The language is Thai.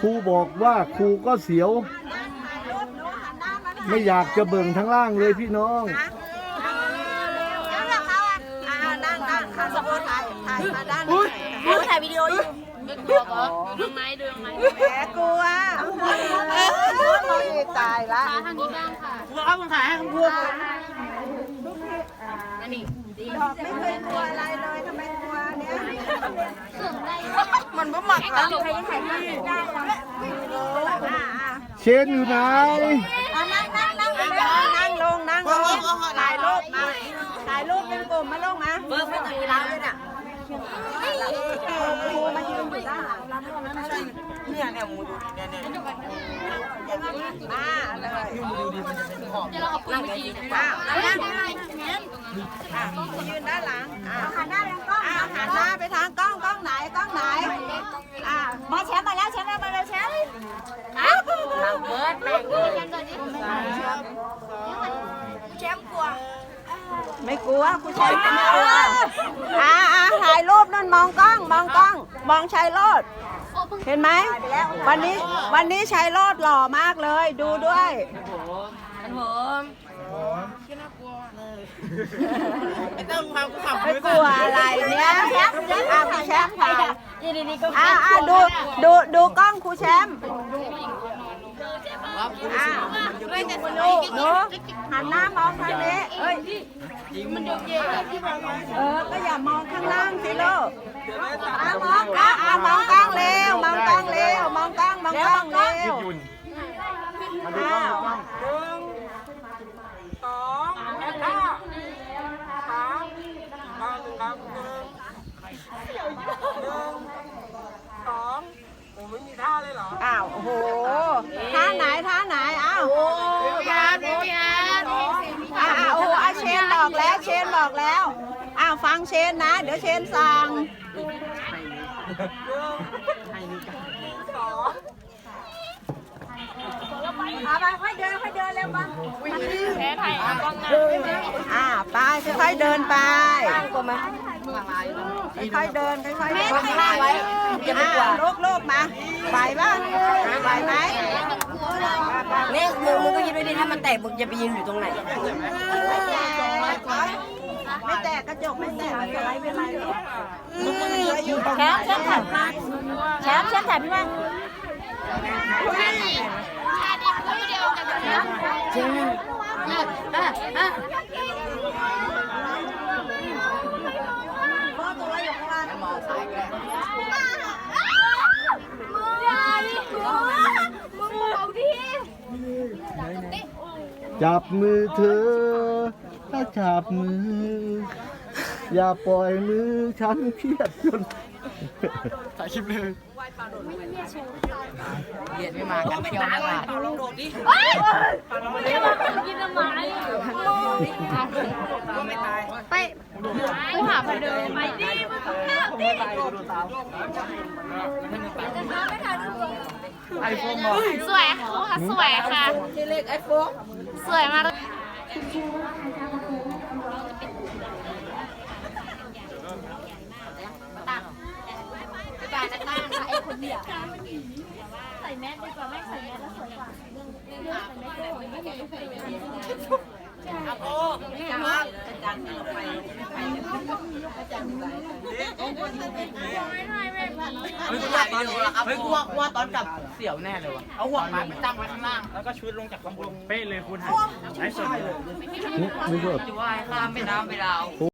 ครูบอกว่าครูก็เสียวไม่อยากจะเบิ่งทั้งล่างเลยพี่น้อง เออเแล้วเขาอะนั่งนั่งค่สมมติถ่ายถ่ยมาด้านนี้เขถ่ายวิดีโออยู่ดึงไม้ดึงไม้แหมกลัวเออตายละ ทางนี้บ้างค่ะวางขาข้างล่างนี่ไม่เคยกลัวอะไรเลย มันบ่หมักตลกใครยังถ่ายได้ได้เชนอยู่ไหนนั่งนั่งนั่งนั่งลงนั่งลงถ่ายรูปมาถ่ายรูปเป็นกลุ่มมาลงมาเบอร์เป็นตีแล้วเลยน่ะครูมายืนอยู่ด้านหลังเราไม่ใช่เนี่ยเนี่ยมูดูเนี่ยเนี่ยมาเลยเดี๋ยวเราเอาปืนไปยิงอ้าวนั่นั่งงนั่งอะยืนด้านหลังอะหันหน้าไปกล้องอะหั นหน้าไปทางกล้องกล้องไหนกล้องไหนอะมาแชมป์มาแล้วแชมป์มาแล้วแชมป์อ้าวเบิร์ดแม่งแชมป์ตัวนี้แชมป์กลัวไม่กลัวคุณชายไม่กลัวอะอะถ่ายรูปนั่นมองกล้องมองกล้อง มองชัยโรดเห็นไหมวันนี้วันนี้ชัยโรดหล่อมากเลย ดูด้วยไอ้เต้าพากูขับไม่กลัวอะไรเนี่ยอะครูแชมป์ถ่าย นี่นี่นี่ก็อะอะดูดูดูกล้องครูแชมป์อะดูดูหันหน้ามองทางนี้เอ้ยเออก็อย่ามองข้างล่างสิลูกอะมองอะอะมองกล้องเร็วมองกล้องเร็วมองกล้องมองกล้องเร็วอ้าว สองแล้วก็สามมาหนึ่งครับหนึ่งหนึ่งสองผมไม่มีท่าเลยเหรอ อ้าวโอ้โหท่าไหนท่าไหนอ้าว ยาโบยา อ่าโอ้โหอาเชน บอกแล้วเชนบอกแล้ว อ้าวฟังเชนนะ เดี๋ยวเชนสั่งสองเอาไปค่อยเดินค่อยเดินเร็วบ้างแพ้ไทยเอากล้องหน้าอ่าไปค่อยๆเดินไปค่อยๆเดินค่อยๆเดินอ่าลูกลูกๆมาไหวป่ะไหวไหม เนี่ยมึงมึงก็คิดไว้ดิถ้ามัน แตกมึงจะไปยืนอยู่ตรงไหน ไม่แตกกระจกไม่แตกไม่เป็นไรเป็นไรหรอกแชมป์แชมป์ถ่ายมาแชมป์แชมป์ถ่ายพี่บ้างชาดีชาดีพูดวิดีโอกันนะจริงอะอะอะพ่อตัวอยู่ข้างล่างมองซ้ายก็ได้ มึงอย่าดิมึงเอาดิ จับมือเธอ ถ้าจับมือ อย่าปล่อยมือฉันเครียดจนถ่ายคลิปเลยเรียนไม่มากันเที่ยวไม่มาเฮ้ยไม่มากินทำไมไปไปหาพเดิมไปดิมึงต้องเลือกดิไอโฟนบอกสวยค่ะสวยค่ะ สวยมากใส่แมสดีกว่าไม่ใส่แมสแล้วสวยกว่าเรื่องเรื่องใส่แมสก็ไม่มีใส่แมส เฮ้ยกูว่าตอนเฮ้ยกูว่ากูว่าตอนกลับเสี่ยวแน่เลยว่ะเอาหัวหมาไปตั้งไว้ข้างล่าง แล้วก็ชูดลงจากข้างบนเป๊ะเลยคุณถ่ายไอ้สดเลยนี่ไม่เบิกว่าข้ามแม่น้ำไปลาว